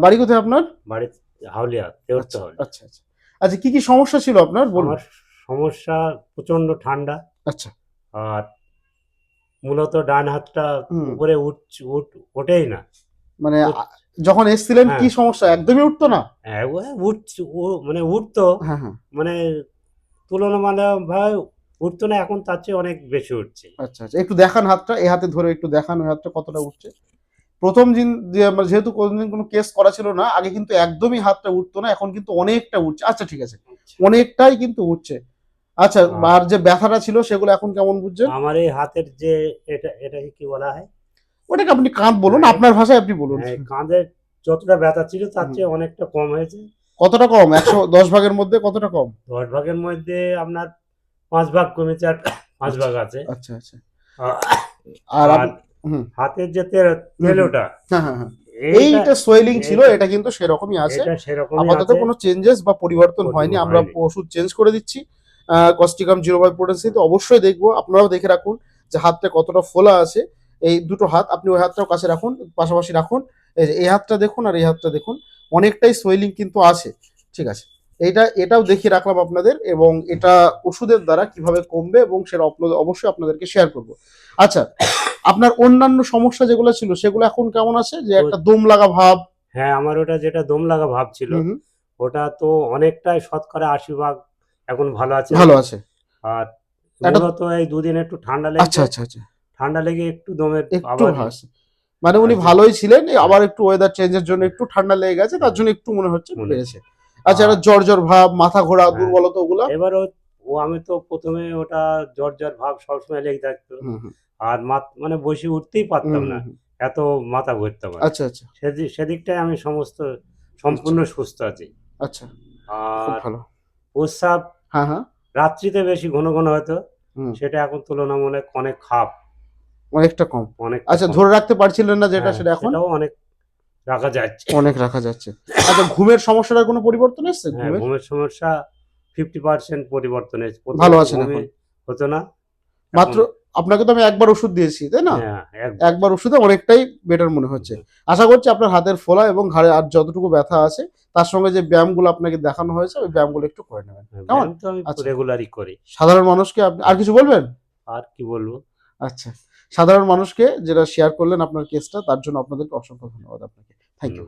বাড়ি কোথায় আপনার? বাড়ি হাউলিয়া তেরতে আচ্ছা আচ্ছা আচ্ছা। কি কি সমস্যা ছিল আপনার? বলুন। আমার সমস্যা প্রচণ্ড ঠান্ডা। আচ্ছা। আর মূলত ডান হাতটা। উপরে উঠ- ওঠেই না। মানে যখন এসছিলেন হ্যাঁ। কি সমস্যা? একদমই উঠতো না? হ্যাঁ, ও উঠ- মানে উঠতো। হ্যাঁ হ্যাঁ। মানে তুলনামূলক ভাবে উঠতো না এখন তার চেয়ে অনেক বেশি উঠছে। আচ্ছা আচ্ছা। একটু দেখান হাতটা এই হাতে ধরে একটু দেখান ওই হাতটা কতটা উঠছে। প্রথম দিন যেহেতু কোনোদিন কোনো কেস করা ছিল না আগে কিন্তু একদমই হাতটা উঠতো না এখন কিন্তু অনেকটা উঠছে। আচ্ছা ঠিক আছে। অনেকটাই কিন্তু উঠছে। আচ্ছা হ্যাঁ। আর যে ব্যথাটা ছিল সেগুলো এখন কেমন বুঝছেন? আমার এই হাতের যে এটা এটাকে কি বলা হয়? ওটাকে আপনি কাঁধ বলুন হ্যাঁ। আপনার ভাষায় আপনি বলুন। হ্যাঁ, কাঁধের যতটা ব্যথা ছিল তার চেয়ে অনেকটা কম হয়েছে। কতটা কম? একশো দশ ভাগের মধ্যে কতটা কম? দশ ভাগের মধ্যে আপনার পাঁচ ভাগ কমেছে আর পাঁচ ভাগ আছে। আচ্ছা আচ্ছা। আর হাতের যে তেল- তেলোটা হ্যাঁ হ্যাঁ হ্যাঁ। এইটা সোয়েলিং ছিল এটা কিন্তু সেরকমই আছে। এটা আপাতত কোনো চেঞ্জেস বা পরিবর্তন হয়নি আমরা ওষুধ চেঞ্জ করে দিচ্ছি। কস্টিকাম জিরো ফাইভ পোটেন্সিতে অবশ্যই দেখব আপনারাও দেখে রাখুন যে হাতটা কতটা ফোলা আছে। এই দুটো হাত আপনি ওই হাতটাও কাছে রাখুন পাশাপাশি রাখুন। এই যে এই হাতটা দেখুন আর এই হাতটা দেখুন অনেকটাই সোয়েলিং কিন্তু আছে ঠিক আছে। এইটা এটাও দেখিয়ে রাখলাম আপনাদের এবং এটা ওষুধের দ্বারা কীভাবে কমবে এবং সেটা অবশ্যই আপনাদেরকে শেয়ার করব। আচ্ছা আপনার অন্যান্য সমস্যা যেগুলো ছিল সেগুলো এখন কেমন আছে? যে একটা দম লাগা ভাব? হ্যাঁ আমার ওটা যেটা দম লাগা ভাব ছিল ওটা তো অনেকটাই শতকরা আশি ভাগ এখন ভালো আছে। ভালো আছে। আর মূলত এই দুদিন একটু ঠান্ডা লেগে আচ্ছা লেগেছে আচ্ছা আচ্ছা। ঠান্ডা লেগে একটু দমের একটু হাস মানে উনি আচ্ছা। ভালোই ছিলেন আবার একটু ওয়েদার চেঞ্জের জন্য একটু ঠান্ডা লেগে গেছে তার জন্য একটু মনে হচ্ছে বেড়েছে আচ্ছা একটা জ্বর জ্বর ভাব মাথা ঘোরা হ্যাঁ। দুর্বলতা ওগুলো? এবার ও- আমি তো প্রথমে ওটা জ্বর জ্বর ভাব সবসময় লেগে থাকতো। আর মানে বসে উঠতেই পারতাম না। এত মাথা ঘুরতে পারে আচ্ছা আচ্ছা। সেদিক সেদিকটাই আমি সমস্ত সম্পূর্ণ সুস্থ আছি। আচ্ছা। আর প্রস্রাব হ্যাঁ হ্যাঁ। রাত্রিতে বেশি ঘন ঘন হতো। সেটা এখন তুলনামূলক অনেক খাপ। অনেকটা কম। অনেক আচ্ছা ধরে রাখতে পারছিলেন না যেটা সেটা এখন? অনেক রাখা যাচ্ছে। অনেক রাখা যাচ্ছে। আচ্ছা ঘুমের সমস্যাটার কোনো পরিবর্তন এসছে? হ্যাঁ ঘুমের সমস্যা ফিফটি পার্সেন্ট পরিবর্তন হয়েছে ভালো আছেন এখন? হতো না। মাত্র আপনাকে তো আমি একবার ওষুধ দিয়েছি তাই না? হ্যাঁ একবার ওষুধে অনেকটাই বেটার মনে হচ্ছে। আশা করছি আপনার হাতের ফোলা এবং ঘাড়ে আর যতটুকু ব্যথা আছে তার সঙ্গে যে ব্যায়ামগুলো আপনাকে দেখানো হয়েছে ওই ব্যায়ামগুলো একটু করে নেবেন। কেমন? ব্যায়াম তো আমি আচ্ছা। রেগুলারই করি। সাধারণ মানুষকে আপনি আর কিছু বলবেন? আর কি বলব? আচ্ছা। সাধারণ মানুষকে যেটা শেয়ার করলেন আপনার কেসটা তার জন্য আপনাদেরকে অসংখ্য ধন্যবাদ আপনাকে। Thank you.